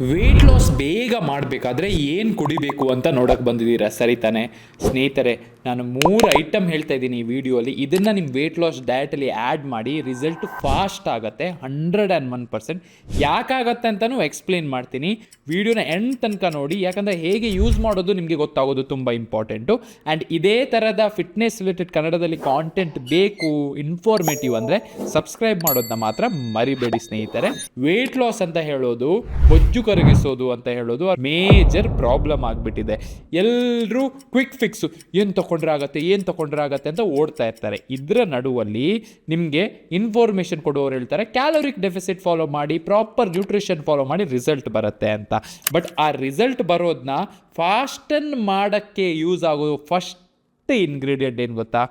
Weight loss ಬೇಗ ಮಾಡಬೇಕಾದ್ರೆ ಏನು ಕುಡಿಬೇಕು ಅಂತ ನೋಡೋಕೆ ಬಂದಿದ್ದೀರಾ? ಸರಿ ತಾನೇ. ಸ್ನೇಹಿತರೆ, ನಾನು ಮೂರು ಐಟಮ್ ಹೇಳ್ತಾ ಇದ್ದೀನಿ ಈ ವಿಡಿಯೋಲಿ ಇದನ್ನು ನಿಮ್ಮ ವೆಯ್ಟ್ ಲಾಸ್ ಡಯಟಲ್ಲಿ ಆ್ಯಡ್ ಮಾಡಿ ರಿಸಲ್ಟ್ ಫಾಸ್ಟ್ ಆಗುತ್ತೆ ಹಂಡ್ರೆಡ್ ಆ್ಯಂಡ್ ಒನ್ ಪರ್ಸೆಂಟ್ ಯಾಕಾಗತ್ತೆ ಅಂತಲೂ ಎಕ್ಸ್ಪ್ಲೇನ್ ಮಾಡ್ತೀನಿ. ವಿಡಿಯೋನ ಎಂಡ್ ತನಕ ನೋಡಿ, ಯಾಕಂದರೆ ಹೇಗೆ ಯೂಸ್ ಮಾಡೋದು ನಿಮಗೆ ಗೊತ್ತಾಗೋದು ತುಂಬ ಇಂಪಾರ್ಟೆಂಟು ಆ್ಯಂಡ್ ಇದೇ ಥರದ ಫಿಟ್ನೆಸ್ ರಿಲೇಟೆಡ್ ಕನ್ನಡದಲ್ಲಿ ಕಾಂಟೆಂಟ್ ಬೇಕು ಇನ್ಫಾರ್ಮೇಟಿವ್ ಅಂದರೆ ಸಬ್ಸ್ಕ್ರೈಬ್ ಮಾಡೋದನ್ನ ಮಾತ್ರ ಮರಿಬೇಡಿ ಸ್ನೇಹಿತರೆ. ವೆಯ್ಟ್ ಲಾಸ್ ಅಂತ ಹೇಳೋದು, ಬೊಜ್ಜು ಕರಗಿಸೋದು ಅಂತ ಹೇಳೋದು ಮೇಜರ್ ಪ್ರಾಬ್ಲಮ್ ಆಗಿಬಿಟ್ಟಿದೆ. ಎಲ್ಲರೂ ಕ್ವಿಕ್ ಫಿಕ್ಸು ಏನು ತೊಗೊಂಡ್ರೆ ಆಗತ್ತೆ, ಏನು ತೊಗೊಂಡ್ರೆ ಆಗತ್ತೆ ಅಂತ ಓಡ್ತಾ ಇರ್ತಾರೆ. ಇದರ ನಡುವಲ್ಲಿ ನಿಮಗೆ ಇನ್ಫಾರ್ಮೇಷನ್ ಕೊಡುವವರು ಹೇಳ್ತಾರೆ ಕ್ಯಾಲೋರಿಕ್ ಡೆಫಿಸಿಟ್ ಫಾಲೋ ಮಾಡಿ ಪ್ರಾಪರ್ ನ್ಯೂಟ್ರಿಷನ್ ಫಾಲೋ ಮಾಡಿ ರಿಸಲ್ಟ್ ಬರುತ್ತೆ ಅಂತ. ಬಟ್ ಆ ರಿಸಲ್ಟ್ ಬರೋದನ್ನ ಫಾಸ್ಟನ್ ಮಾಡೋಕ್ಕೆ ಯೂಸ್ ಆಗೋ ಫಸ್ಟ್ ಇಂಗ್ರೀಡಿಯೆಂಟ್ ಏನು ಗೊತ್ತಾ?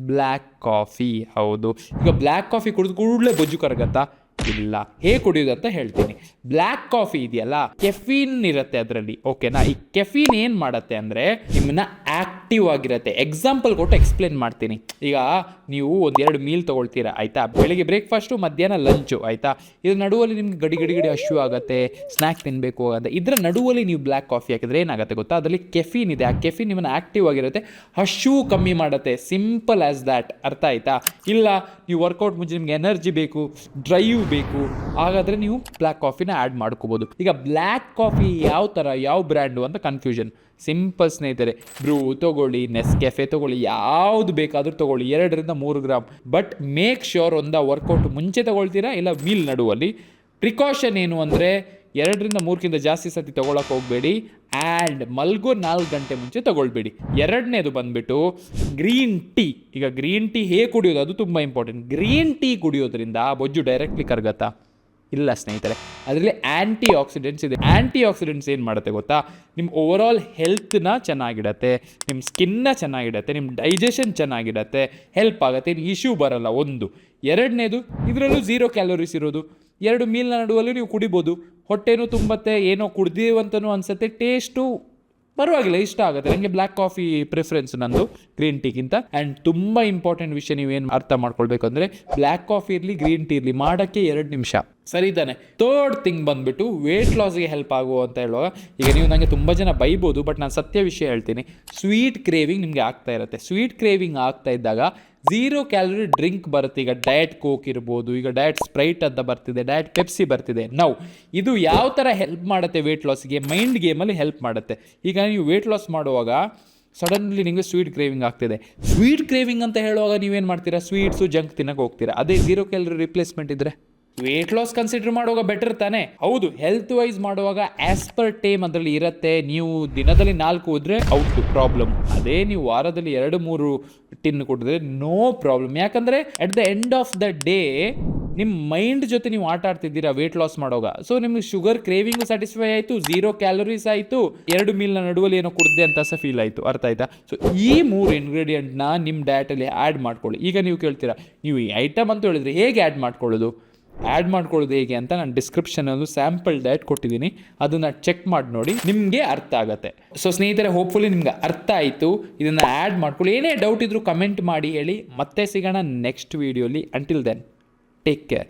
ಬ್ಲ್ಯಾಕ್ ಕಾಫಿ ಹೌದು. ಈಗ ಬ್ಲ್ಯಾಕ್ ಕಾಫಿ ಕುಡಿದು ಕೂಡಲೇ ಬೊಜ್ಜು ಕರಗತ್ತಾ? ಇಲ್ಲ. ಹೇಗೆ ಕುಡಿಯೋದು ಅಂತ ಹೇಳ್ತೀನಿ. ಬ್ಲ್ಯಾಕ್ ಕಾಫಿ ಇದೆಯಲ್ಲ? ಕೆಫೀನ್ ಇರುತ್ತೆ ಅದರಲ್ಲಿ. ಓಕೆನಾ ಈ ಕೆಫೀನ್ ಏನು ಮಾಡುತ್ತೆ ಅಂದರೆ ನಿಮ್ಮನ್ನ ಆಗಿರುತ್ತೆ ಎಕ್ಸಾಂಪಲ್ ಕೊಟ್ಟು ಎಕ್ಸ್ಪ್ಲೇನ್ ಮಾಡ್ತೀನಿ. ಈಗ ನೀವು ಒಂದೆರಡು ಮೀಲ್ ತೊಗೊಳ್ತೀರಾ, ಆಯಿತಾ? ಬೆಳಿಗ್ಗೆ ಬ್ರೇಕ್ಫಾಸ್ಟು ಮಧ್ಯಾಹ್ನ ಲಂಚು ಆಯಿತಾ? ಇದ್ರ ನಡುವಲ್ಲಿ ನಿಮ್ಗೆ ಗಡಿ ಗಡಿ ಗಡಿ ಹಶು ಆಗುತ್ತೆ ಸ್ನ್ಯಾಕ್ ತಿನ್ನಬೇಕು ಅಂತ ಇದರ ನಡುವಲ್ಲಿ ನೀವು ಬ್ಲ್ಯಾಕ್ ಕಾಫಿ ಹಾಕಿದ್ರೆ ಏನಾಗುತ್ತೆ ಗೊತ್ತಾ? ಅದರಲ್ಲಿ ಕೆಫೀನ್ ಇದೆ. ಆ ಕೆಫೀನ್ ನಿಮ್ಮನ್ನು ಆ್ಯಕ್ಟಿವ್ ಆಗಿರುತ್ತೆ. ಹಶು ಕಮ್ಮಿ ಮಾಡುತ್ತೆ. ಸಿಂಪಲ್ ಆ್ಯಸ್ ದ್ಯಾಟ್ ಅರ್ಥ ಆಯ್ತಾ? ಇಲ್ಲ, ನೀವು ವರ್ಕೌಟ್ ಮುಂಚೆ ನಿಮ್ಗೆ ಎನರ್ಜಿ ಬೇಕು ಡ್ರೈವ್ ಬೇಕು, ಹಾಗಾದರೆ ನೀವು ಬ್ಲ್ಯಾಕ್ ಕಾಫಿನ ಆ್ಯಡ್ ಮಾಡ್ಕೋಬೋದು. ಈಗ ಬ್ಲ್ಯಾಕ್ ಕಾಫಿ ಯಾವ ಥರ ಯಾವ ಬ್ರ್ಯಾಂಡು ಅಂತ ಕನ್ಫ್ಯೂಷನ್ ಸಿಂಪಲ್ ಸ್ನೇಹಿತರೆ ಬ್ರೂ ತೊಗೊಳ್ಳಿ ನೆಸ್ ಕೆಫೆ ತೊಗೊಳ್ಳಿ, ಯಾವುದು ಬೇಕಾದರೂ ತೊಗೊಳ್ಳಿ, ಎರಡರಿಂದ ಮೂರು ಗ್ರಾಮ್ ಬಟ್ ಮೇಕ್ ಶ್ಯೂರ್ ಒಂದು ವರ್ಕೌಟ್ ಮುಂಚೆ ತೊಗೊಳ್ತೀರಾ ಇಲ್ಲ ಮೀಲ್ ನಡುವಲ್ಲಿ? ಪ್ರಿಕಾಷನ್ ಏನು ಅಂದರೆ ಎರಡರಿಂದ ಮೂರಕ್ಕಿಂತ ಜಾಸ್ತಿ ಸತಿ ತೊಗೊಳಕ್ಕೆ ಹೋಗಬೇಡಿ ಆ್ಯಂಡ್ ಮಲ್ಗೋ ನಾಲ್ಕು ಗಂಟೆ ಮುಂಚೆ ತೊಗೊಳ್ಬೇಡಿ. ಎರಡನೇದು ಬಂದುಬಿಟ್ಟು ಗ್ರೀನ್ ಟೀ ಈಗ ಗ್ರೀನ್ ಟೀ ಹೇಗೆ ಕುಡಿಯೋದು? ಅದು ತುಂಬ ಇಂಪಾರ್ಟೆಂಟ್ ಗ್ರೀನ್ ಟೀ ಕುಡಿಯೋದ್ರಿಂದ ಬೊಜ್ಜು ಡೈರೆಕ್ಟ್ಲಿ ಕರಗತ್ತಾ? ಇಲ್ಲ ಸ್ನೇಹಿತರೆ, ಅದರಲ್ಲಿ ಆ್ಯಂಟಿ ಆಕ್ಸಿಡೆಂಟ್ಸ್ ಇದೆ. ಆ್ಯಂಟಿ ಆಕ್ಸಿಡೆಂಟ್ಸ್ ಏನು ಮಾಡುತ್ತೆ ಗೊತ್ತಾ? ನಿಮ್ಮ ಓವರ್ ಆಲ್ ಹೆಲ್ತ್ನ ಚೆನ್ನಾಗಿಡತ್ತೆ ನಿಮ್ಮ ಸ್ಕಿನ್ನ ಚೆನ್ನಾಗಿಡತ್ತೆ ನಿಮ್ಮ ಡೈಜೆಷನ್ ಚೆನ್ನಾಗಿಡತ್ತೆ ಹೆಲ್ಪ್ ಆಗುತ್ತೆ, ಏನು ಇಶ್ಯೂ ಬರಲ್ಲ, ಒಂದು. ಎರಡನೇದು, ಇದರಲ್ಲೂ ಝೀರೋ ಕ್ಯಾಲೋರೀಸ್ ಇರೋದು. ಎರಡು ಮೀಲ್ನ ನಡುವಲ್ಲಿ ನೀವು ಕುಡಿಬೋದು. ಹೊಟ್ಟೆನೂ ತುಂಬತ್ತೆ, ಏನೋ ಕುಡ್ದೀವಂತನೂ ಅನಿಸುತ್ತೆ ಟೇಸ್ಟು ಪರವಾಗಿಲ್ಲ, ಇಷ್ಟ ಆಗುತ್ತೆ. ನನಗೆ ಬ್ಲ್ಯಾಕ್ ಕಾಫಿ ಪ್ರಿಫರೆನ್ಸ್ ನಂದು ಗ್ರೀನ್ ಟೀಗಿಂತ ಆ್ಯಂಡ್ ತುಂಬ ಇಂಪಾರ್ಟೆಂಟ್ ವಿಷಯ ನೀವೇನು ಅರ್ಥ ಮಾಡ್ಕೊಳ್ಬೇಕು ಅಂದರೆ ಬ್ಲ್ಯಾಕ್ ಕಾಫಿ ಇರಲಿ ಗ್ರೀನ್ ಟೀ ಇರಲಿ, ಮಾಡೋಕ್ಕೆ ಎರಡು ನಿಮಿಷ. ಸರಿ ತಾನೆ. ಥರ್ಡ್ ಥಿಂಗ್ ಬಂದುಬಿಟ್ಟು ವೇಟ್ ಲಾಸ್ಗೆ ಹೆಲ್ಪ್ ಆಗುವ ಅಂತ ಹೇಳುವಾಗ, ಈಗ ನೀವು ನನಗೆ ತುಂಬ ಜನ ಬೈಬೋದು ಬಟ್ ನಾನು ಸತ್ಯ ವಿಷಯ ಹೇಳ್ತೀನಿ. ಸ್ವೀಟ್ ಕ್ರೇವಿಂಗ್ ನಿಮಗೆ ಆಗ್ತಾ ಇರುತ್ತೆ. ಸ್ವೀಟ್ ಕ್ರೇವಿಂಗ್ ಆಗ್ತಾ ಇದ್ದಾಗ ಝೀರೋ ಕ್ಯಾಲೋರಿ ಡ್ರಿಂಕ್ ಬರುತ್ತೆ. ಈಗ ಡಯಟ್ ಕೋಕ್ ಇರ್ಬೋದು, ಈಗ ಡಯಟ್ ಸ್ಪ್ರೈಟ್ ಅಂತ ಬರ್ತಿದೆ ಡಯಟ್ ಪೆಪ್ಸಿ ಬರ್ತಿದೆ. ನಾವು ಇದು ಯಾವ ಥರ ಹೆಲ್ಪ್ ಮಾಡುತ್ತೆ ವೇಟ್ ಲಾಸ್ಗೆ ಮೈಂಡ್ ಗೇಮಲ್ಲಿ ಹೆಲ್ಪ್ ಮಾಡುತ್ತೆ. ಈಗ ನೀವು ವೇಟ್ ಲಾಸ್ ಮಾಡುವಾಗ ಸಡನ್ಲಿ ನಿಮಗೆ ಸ್ವೀಟ್ ಕ್ರೇವಿಂಗ್ ಆಗ್ತಿದೆ. ಸ್ವೀಟ್ ಕ್ರೇವಿಂಗ್ ಅಂತ ಹೇಳುವಾಗ ನೀವೇನು ಮಾಡ್ತೀರಾ? ಸ್ವೀಟ್ಸು ಜಂಕ್ ತಿನ್ನಕ್ಕೆ ಹೋಗ್ತೀರಾ. ಅದೇ ಝೀರೋ ಕ್ಯಾಲರಿ ರಿಪ್ಲೇಸ್ಮೆಂಟ್ ಇದ್ರೆ? ವೇಟ್ ಲಾಸ್ ಕನ್ಸಿಡರ್ ಮಾಡುವಾಗ ಬೆಟರ್ ತಾನೆ? ಹೌದು ಹೆಲ್ತ್ ವೈಸ್ ಮಾಡುವಾಗ ಆಸ್ ಪರ್ ಟೇಮ್ ಅದರಲ್ಲಿ ಇರುತ್ತೆ. ನೀವು ದಿನದಲ್ಲಿ ನಾಲ್ಕು ಹೋದ್ರೆ ಔಟ್ ಪ್ರಾಬ್ಲಮ್ ಅದೇ ನೀವು ವಾರದಲ್ಲಿ ಎರಡು, ಮೂರು ಟಿನ್ ಕೊಡಿದ್ರೆ ನೋ ಪ್ರಾಬ್ಲಮ್ ಯಾಕಂದ್ರೆ at the end of the day ನಿಮ್ಮ ಮೈಂಡ್ ಜೊತೆ ನೀವು ಆಟ ಆಡ್ತಿದ್ದೀರಾ ವೇಟ್ ಲಾಸ್ ಮಾಡುವಾಗ. ಸೊ ನಿಮ್ಗೆ ಶುಗರ್ ಕ್ರೇವಿಂಗ್ ಸ್ಯಾಟಿಸ್ಫೈ ಆಯಿತು ಝೀರೋ ಕ್ಯಾಲೋರೀಸ್ ಆಯಿತು, ಎರಡು ಮೀಲ್ನ ನಡುವಲ್ಲಿ ಏನೋ ಕುಡ್ದೆ ಅಂತ ಸಹ ಫೀಲ್ ಆಯಿತು. ಅರ್ಥ ಆಯ್ತಾ? ಸೊ ಈ ಮೂರು ಇಂಗ್ರೀಡಿಯೆಂಟ್ನ ನಿಮ್ಮ ಡಯಟಲ್ಲಿ ಆ್ಯಡ್ ಮಾಡ್ಕೊಳ್ಳಿ. ಈಗ ನೀವು ಕೇಳ್ತೀರಾ, ನೀವು ಈ ಐಟಮ್ ಅಂತ ಹೇಳಿದ್ರೆ ಹೇಗೆ ಆ್ಯಡ್ ಮಾಡ್ಕೊಳ್ಳೋದು? ಆ್ಯಡ್ ಮಾಡ್ಕೊಳ್ಳೋದು ಹೇಗೆ ಅಂತ ನಾನು ಡಿಸ್ಕ್ರಿಪ್ಷನಲ್ಲೂ ಸ್ಯಾಂಪಲ್ ಡಯಟ್ ಕೊಟ್ಟಿದ್ದೀನಿ. ಅದನ್ನು ಚೆಕ್ ಮಾಡಿ ನೋಡಿ ನಿಮಗೆ ಅರ್ಥ ಆಗುತ್ತೆ. ಸೊ ಸ್ನೇಹಿತರೆ ಹೋಪ್ಫುಲಿ ನಿಮ್ಗೆ ಅರ್ಥ ಆಯಿತು. ಇದನ್ನು ಆ್ಯಡ್ ಮಾಡ್ಕೊಳ್ಳಿ. ಏನೇ ಡೌಟ್ ಇದ್ದರೂ ಕಮೆಂಟ್ ಮಾಡಿ ಹೇಳಿ. ಮತ್ತೆ ಸಿಗೋಣ ನೆಕ್ಸ್ಟ್ ವೀಡಿಯೋಲಿ ಅಂಟಿಲ್ ದೆನ್ ಟೇಕ್ ಕೇರ್